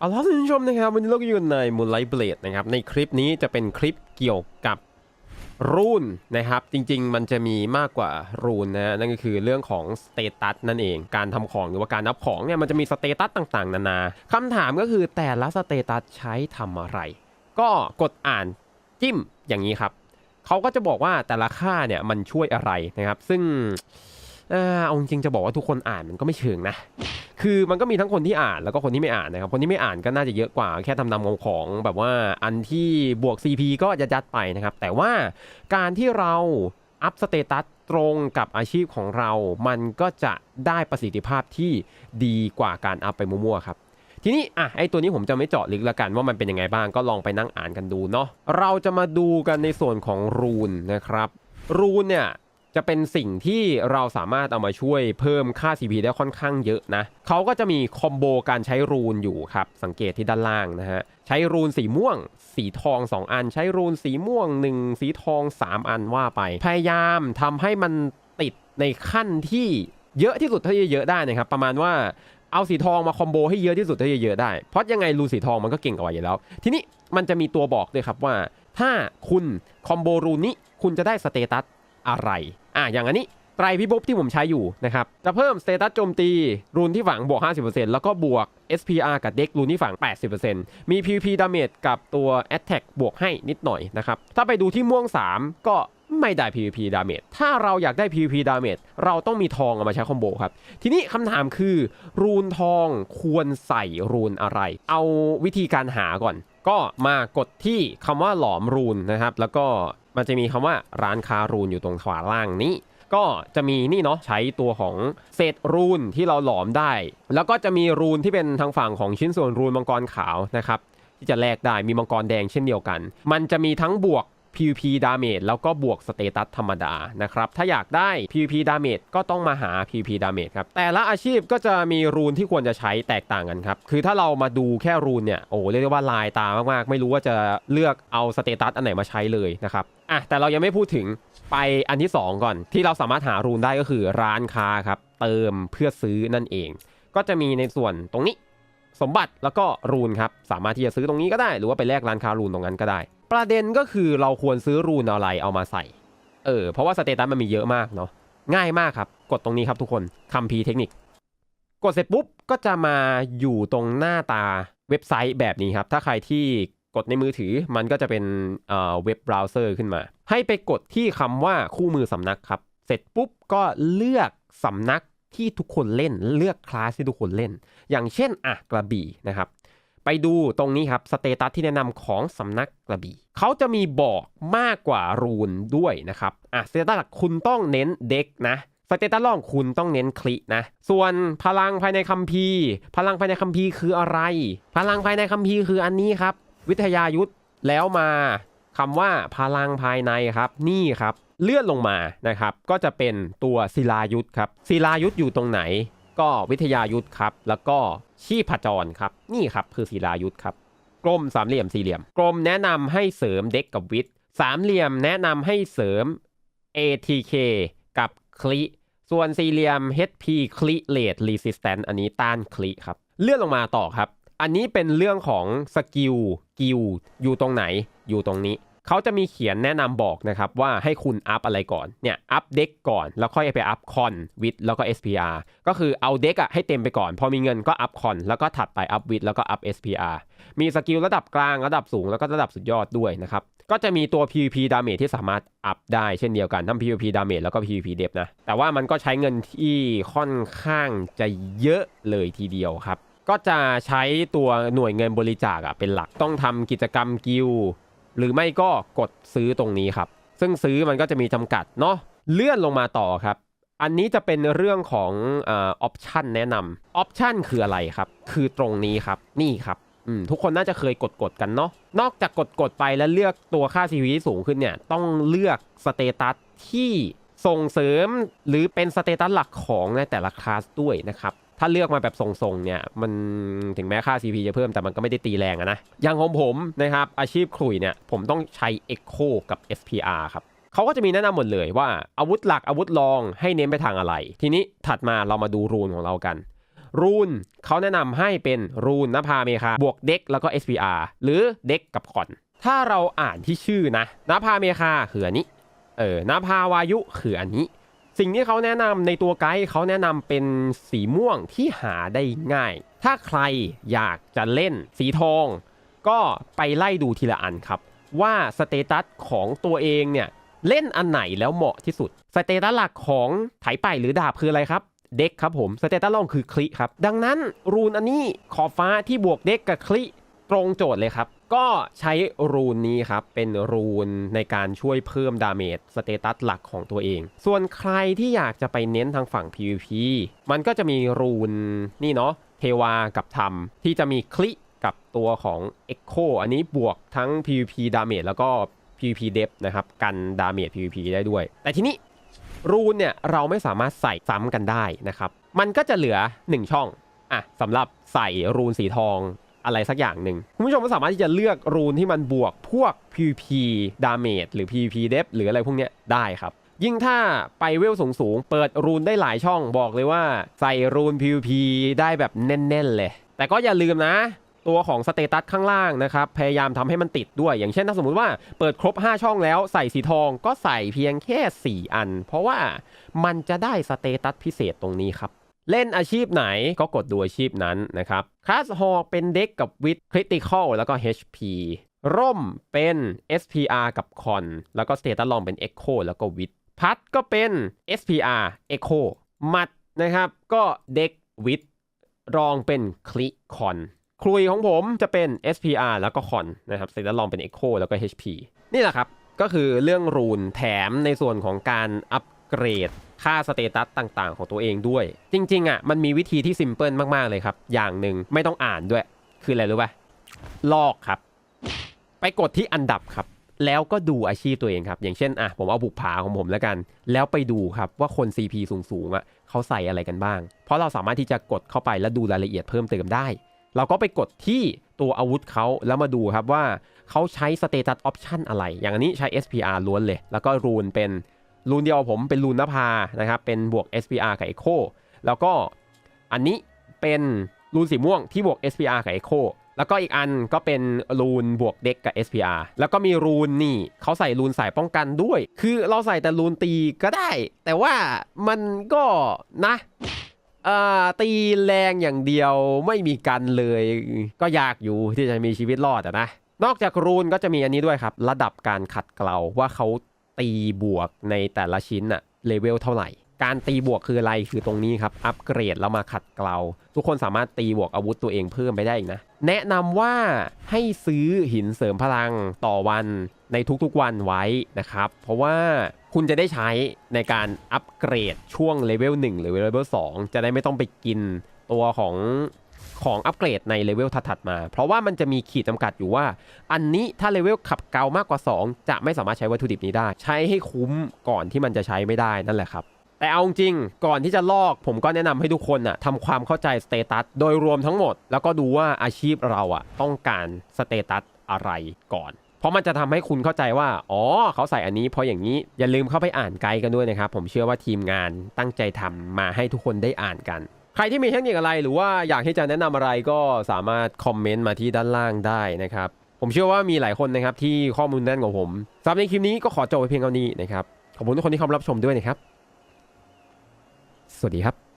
เอาล่ะท่านผู้ชมนะครับวันนี้เราก็อยู่ในมูลไลท์เบลดนะครับในคลิปนี้จะเป็นคลิปเกี่ยวกับรูนนะครับจริงๆ มันจะมีมากกว่ารูนนะนั่นก็คือเรื่องของสเตตัสนั่นเอง การทำของหรือว่าการนับของเนี่ยมันจะมีสเตตัสต่างๆ นานาคำถามก็คือแต่ละสเตตัสใช้ทำอะไร ก็กดอ่านจิ้มอย่างนี้ครับเขาก็จะบอกว่าแต่ละค่าเนี่ยมันช่วยอะไรนะครับ ซึ่ง เออเอาจริงจะบอกว่าทุกคนอ่านมันก็ไม่เชิงนะ คือมันก็มีทั้งคนที่อ่านแล้วก็คนที่ไม่อ่านนะครับ คนที่ไม่อ่านก็น่าจะเยอะกว่าแค่ทำนำของของแบบว่าอันที่บวก CP ก็ยัดยัดไปนะครับ แต่ว่าการที่เราอัพสเตตัสตรงกับอาชีพของเรา มันก็จะได้ประสิทธิภาพที่ดีกว่าการอัพไปมั่วๆครับทีนี้อะไอตัวนี้ผมจะไม่เจาะลึกละกันว่ามันเป็นยังไงบ้างก็ลองไปนั่งอ่านกันดูเนาะเราจะมาดูกันในส่วนของรูนนะครับ รูนเนี่ย จะเป็นสิ่งที่เราสามารถเอามาช่วยเพิ่มค่า CP ได้ค่อนข้างเยอะนะเขาก็จะมีคอมโบการใช้รูนอยู่ครับ สังเกตที่ด้านล่างนะฮะ ใช้รูนสีม่วง สีทอง 2 อัน ใช้รูนสีม่วง 1 สีทอง 3 อันว่าไป พยายามทำให้มันติดในขั้นที่เยอะที่สุดเท่าที่จะเยอะได้นะครับ ประมาณว่าเอาสีทองมาคอมโบให้เยอะที่สุดเท่าที่จะเยอะได้ เพราะยังไงรูนสีทองมันก็เก่งกว่าอยู่แล้ว ทีนี้มันจะมีตัวบอกด้วยครับว่า ถ้าคุณคอมโบรูนนี้คุณจะได้สเตตัสอะไร อะอย่างอันนี้ไตรพิภพที่ผมใช้อยู่นะครับ จะเพิ่มสเตตัสโจมตี รูนที่ฝังบวก 50%แล้วก็บวก SPR กับเด็กรูนที่ฝัง 80%มี PVP Damage กับตัว Attack บวกให้นิดหน่อยนะครับ ถ้าไปดูที่ม่วง 3 ก็ไม่ได้ PVP Damage ถ้าเราอยากได้ PVP Damage เราต้องมีทองเอามาใช้คอมโบครับ ทีนี้คำถามคือ รูนทองควรใส่รูนอะไร เอาวิธีการหาก่อน ก็มากดที่คำว่าหลอมรูนนะครับ แล้วก็ มันจะมีคำว่าร้านค้ารูนอยู่ตรงขวาล่างนี้ ก็จะมีนี่เนาะใช้ตัวของเศษรูนที่เราหลอมได้ แล้วก็จะมีรูนที่เป็นทางฝั่งของชิ้นส่วนรูนมังกรขาวนะครับที่จะแลกได้มีมังกรแดงเช่นเดียวกัน มันจะมีทั้งบวก PVP Damage แล้วก็บวกสเตตัสธรรมดานะครับ ถ้าอยากได้ PVP Damage ก็ต้องมาหา PVP Damage ครับ แต่ละอาชีพก็จะมีรูนที่ควรจะใช้แตกต่างกันครับ คือถ้าเรามาดูแค่รูนเนี่ย โอ้เรียกได้ว่าลายตามากๆ ไม่รู้ว่าจะเลือกเอาสเตตัสอันไหนมาใช้เลยนะครับอะแต่เรายังไม่พูดถึงไปอันที่ 2 ก่อน ที่เราสามารถหารูนได้ก็คือร้านค้าครับ เติมเพื่อซื้อนั่นเอง ก็จะมีในส่วนตรงนี้ สมบัติแล้วก็รูนครับสามารถที่จะซื้อตรงนี้ก็ได้ หรือว่าไปแลกร้านค้ารูนตรงนั้นก็ได้ ประเด็นก็คือเราควรซื้อรูนอะไรเอามาใส่ เออ เพราะว่าสเตตัสมันมีเยอะมากเนาะ ง่ายมากครับ กดตรงนี้ครับทุกคนคัมพีเทคนิค กดเสร็จปุ๊บก็จะมาอยู่ตรงหน้าตาเว็บไซต์แบบนี้ครับ ถ้าใครที่กดในมือถือมันก็จะเป็นเอ่อเว็บเบราว์เซอร์ขึ้นมา ให้ไปกดที่คำว่าคู่มือสำนักครับ เสร็จปุ๊บก็เลือกสำนักที่ทุกคนเล่น เลือกคลาสที่ทุกคนเล่น อย่างเช่นอะกระบี่นะครับ ไปดูตรงนี้ครับสเตตัสที่แนะนำของสำนักกระบี่เขาจะมีบอกมากกว่ารูนด้วยนะครับอะสเตตัสหลักคุณต้องเน้นเด็กนะสเตตัสล่องคุณต้องเน้นคลินะ ส่วนพลังภายในคัมภีร์ พลังภายในคัมภีร์คืออะไร พลังภายในคัมภีร์คืออันนี้ครับ วิทยายุทธแล้วมาคำว่าพลังภายในครับนี่ครับ เลื่อนลงมานะครับ ก็จะเป็นตัวศิลายุทธครับศิลายุทธอยู่ตรงไหน ก็วิทยายุทธครับ แล้วก็ชีพจรครับ นี่ครับคือศิลายุทธครับ กลมสามเหลี่ยมสี่เหลี่ยม กลมแนะนำให้เสริมเด็กกับวิทย์สามเหลี่ยมแนะนำให้เสริม ATK กับคลิ ส่วนสี่เหลี่ยม HP คลิเลด Resistance อันนี้ต้านคลิครับ เลื่อนลงมาต่อครับ อันนี้เป็นเรื่องของสกิลกิลอยู่ตรงไหนอยู่ตรงนี้ เขาจะมีเขียนแนะนำบอกนะครับว่าให้คุณอัพอะไรก่อนเนี่ยอัพเด็กก่อน แล้วค่อยไปอัพคอนวิดแล้วก็ SPR ก็คือเอาเด็กอะให้เต็มไปก่อน พอมีเงินก็อัพคอนแล้วก็ถัดไปอัพวิดแล้วก็อัพ SPR มีสกิลระดับกลางระดับสูงแล้วก็ระดับสุดยอดด้วยนะครับก็จะมีตัว PVP damage ที่สามารถอัพได้เช่นเดียวกันทั้ง PVP damage แล้วก็ PVP depth นะแต่ว่ามันก็ใช้เงินที่ค่อนข้างจะเยอะเลยทีเดียวครับก็จะใช้ตัวหน่วยเงินบริจาคอะเป็นหลักต้องทำกิจกรรมกิล หรือไม่ก็กดซื้อตรงนี้ครับ ซึ่งซื้อมันก็จะมีจำกัดเนาะเลื่อนลงมาต่อครับ อันนี้จะเป็นเรื่องของออปชันแนะนำออปชันคืออะไรครับ คือตรงนี้ครับนี่ครับอืมทุกคนน่าจะเคยกดกดกันเนาะนอกจากกดกดไปแล้วเลือกตัวค่า CV ที่สูงขึ้นเนี่ยต้องเลือกสเตตัสที่ส่งเสริมหรือเป็นสเตตัสหลักของในแต่ละคลาสด้วยนะครับ ถ้าเลือกมาแบบทรงๆเนี่ยมันถึงแม้ค่า CP จะเพิ่มแต่มันก็ไม่ได้ตีแรงอะนะอย่างของผมนะครับอาชีพขลุ่ยเนี่ยผมต้องใช้ Echo กับ SPR ครับเขาก็จะมีแนะนำหมดเลยว่าอาวุธหลักอาวุธรองให้เน้นไปทางอะไร ทีนี้ถัดมาเรามาดูรูนของเรากัน รูนเขาแนะนำให้เป็นรูนนภาเมคาบวกเด็กแล้วก็ SPR หรือเด็กกับคอน ถ้าเราอ่านที่ชื่อนะนภาเมคาคืออันนี้เออนภาวายุคืออันนี้ สิ่งที่เขาแนะนำในตัวไกด์เขาแนะนำเป็นสีม่วงที่หาได้ง่าย ถ้าใครอยากจะเล่นสีทอง ก็ไปไล่ดูทีละอันครับ ว่าสเตตัสของตัวเองเนี่ยเล่นอันไหนแล้วเหมาะที่สุด สเตตัสหลักของไถไปหรือดาบคืออะไรครับ เด็กครับผม สเตตัสรองคือคลิครับ ดังนั้นรูนอันนี้ขอบฟ้าที่บวกเด็กกับคลิตรงโจทย์เลยครับ ก็ใช้รูนนี้ครับ เป็นรูนในการช่วยเพิ่มดาเมจสเตตัสหลักของตัวเอง ส่วนใครที่อยากจะไปเน้นทางฝั่ง PVP มันก็จะมีรูนนี่เนาะเทวากับธรรม ที่จะมีคลิกับตัวของ Echo อันนี้บวกทั้ง PVP ดาเมจแล้วก็ PVP d e p นะครับ กันดาเมจ PVP ได้ด้วย แต่ทีนี้รูนเนี่ยเราไม่สามารถใส่ซ้ำกันได้นะครับ มันก็จะเหลือ 1 ช่องอะสำหรับใส่รูนสีทอง อะไรสักอย่างหนึ่งคุณผู้ชมก็สามารถที่จะเลือกรูนที่มันบวกพวก PVP ดาเมจหรือ PVP d e p หรืออะไรพวกเนี้ยได้ครับ ยิ่งถ้าไปเวลสูงๆ เปิดรูนได้หลายช่องบอกเลยว่าใส่รูน PVP ได้แบบแน่นๆเลย แต่ก็อย่าลืมนะตัวของสเตตัสข้างล่างนะครับ พยายามทำให้มันติดด้วย อย่างเช่นถ้าสมมุติว่าเปิดครบ 5 ช่องแล้วใส่สีทองก็ใส่เพียงแค่ 4 อัน เพราะว่ามันจะได้สเตตัสพิเศษตรงนี้ครับ เล่นอาชีพไหนก็กดดูอาชีพนั้นนะครับคลาสฮอเป็นเด็กกับวิดคริติคอลแล้วก็ HP ร่มเป็น SPR กับคอนแล้วก็สเตตัสลองเป็น Echo แล้วก็วิดพัดก็เป็น SPR Echo มัดนะครับ ก็เด็กวิดรองเป็นคลิคอนคลุยของผมจะเป็น SPR แล้วก็คอนนะครับสร็จแล้วลองเป็น Echo แล้วก็ HP นี่แหละครับ ก็คือเรื่องรูนแถมในส่วนของการอัป เกรดค่าสเตตัสต่างๆ ของตัวเองด้วย จริง ๆ อะ มันมีวิธีที่ซิมเพิลมาก ๆ เลยครับ อย่างหนึ่งไม่ต้องอ่านด้วย คืออะไรรู้ป่ะลอกครับ ไปกดที่อันดับครับ แล้วก็ดูอาชีพตัวเองครับ อย่างเช่นอะผมเอาบุกผาของผมแล้วกัน แล้วไปดูครับว่าคน CP สูงๆอะเขาใส่อะไรกันบ้าง เพราะเราสามารถที่จะกดเข้าไปแล้วดูรายละเอียดเพิ่มเติมได้ เราก็ไปกดที่ตัวอาวุธเขาแล้วมาดูครับว่าเขาใช้สเตตัสออปชันอะไร อย่างอันนี้ใช้ SPR ล้วนเลย แล้วก็รูนเป็น รูนเดียวผมเป็นรูนนภานะครับ เป็นบวก SPR กับ Echo แล้วก็อันนี้เป็นรูนสีม่วงที่บวก SPR กับ Echo แล้วก็อีกอันก็เป็นรูนบวกเด็กกับ SPR แล้วก็มีรูนนี่เขาใส่รูนสายป้องกันด้วย คือเราใส่แต่รูนตีก็ได้ แต่ว่ามันก็นะอ่าตีแรงอย่างเดียวไม่มีกันเลย ก็ยากอยู่ที่จะมีชีวิตรอดอะนะ นอกจากรูนก็จะมีอันนี้ด้วยครับ ระดับการขัดเกลาว่าเขา ตีบวกในแต่ละชิ้นอะเลเวลเท่าไหร่ การตีบวกคืออะไรคือตรงนี้ครับ อัปเกรดแล้วมาขัดเกลา ทุกคนสามารถตีบวกอาวุธตัวเองเพิ่มไปได้อีกนะ แนะนำว่าให้ซื้อหินเสริมพลังต่อวันในทุกๆวันไว้นะครับ เพราะว่าคุณจะได้ใช้ในการอัปเกรดช่วงเลเวล1หรือเลเวล2จะได้ไม่ต้องไปกินตัวของ ของอัปเกรดในเลเวลถัดๆมา เพราะว่ามันจะมีขีดจำกัดอยู่ว่า อันนี้ถ้าเลเวลขับเกามากกว่า 2 จะไม่สามารถใช้วัตถุดิบนี้ได้ ใช้ให้คุ้มก่อนที่มันจะใช้ไม่ได้นั่นแหละครับแต่เอาจริง ก่อนที่จะลอกผมก็แนะนำให้ทุกคนน่ะทำความเข้าใจสเตตัสโดยรวมทั้งหมด แล้วก็ดูว่าอาชีพเราอะต้องการสเตตัสอะไรก่อน เพราะมันจะทำให้คุณเข้าใจว่า อ๋อ เขาใส่อันนี้ เพราะอย่างนี้อย่าลืมเข้าไปอ่านไกด์กันด้วยนะครับ ผมเชื่อว่าทีมงานตั้งใจทำมาให้ทุกคนได้อ่านกัน ใครที่มีเทคนิคอะไรหรือว่าอยากให้จะแนะนำอะไรก็สามารถคอมเมนต์มาที่ด้านล่างได้นะครับ ผมเชื่อว่ามีหลายคนนะครับที่ข้อมูลแน่นกว่าผมสำหรับในคลิปนี้ก็ขอจบไปเพียงเท่านี้นะครับ ขอบคุณทุกคนที่เข้ามารับชมด้วยนะครับ สวัสดีครับ